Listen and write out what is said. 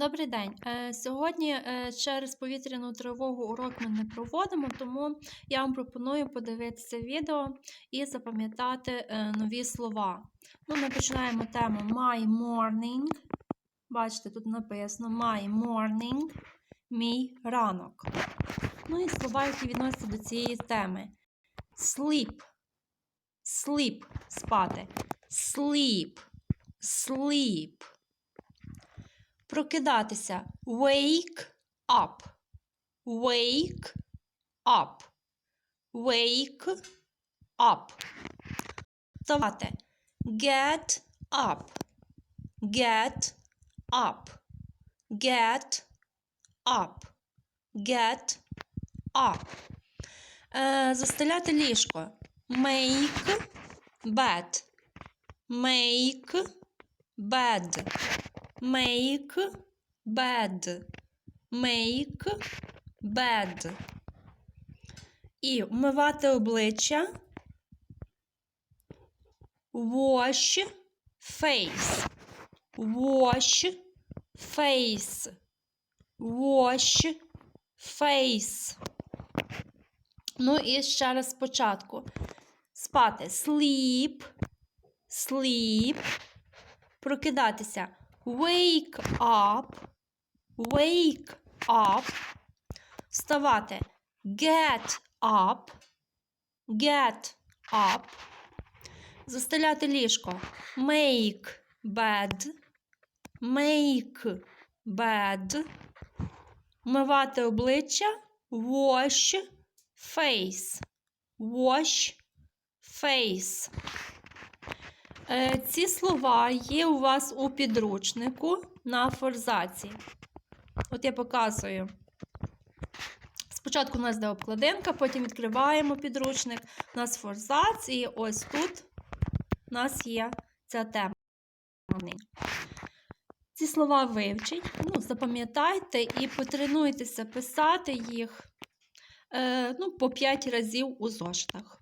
Добрий день. Е, Сьогодні е, через повітряну тривогу урок ми не проводимо, тому я вам пропоную подивитися відео і запам'ятати е, нові слова. Ну, ми починаємо тему My morning. Бачите, тут написано My morning, мій ранок. Ну і слова, які відносяться до цієї теми. Sleep. Sleep спати. Sleep. Sleep. Прокидатися. Wake up. Wake up. Wake up. Вставати. Get up. Get up. Get up. Get up. Е, застеляти ліжко. Make bed. Make bed. Make bed. Make bed. І вмивати обличчя. Wash face. Wash face. Wash face. Ну і ще раз спочатку. Спати. Sleep. Sleep. Прокидатися. Wake up. Wake up. Вставати. Get up. Get up. Застеляти ліжко. Make bed. Make bed. Мивати обличчя. Wash face. Wash face. Е, Ці слова є у вас у підручнику на форзаці. От я показую. Спочатку у нас де обкладинка, потім відкриваємо підручник. У нас форзац, і ось тут у нас є ця тема. Ці слова вивчіть, ну, запам'ятайте і потренуйтеся писати їх е, ну, по 5 разів у зошитах.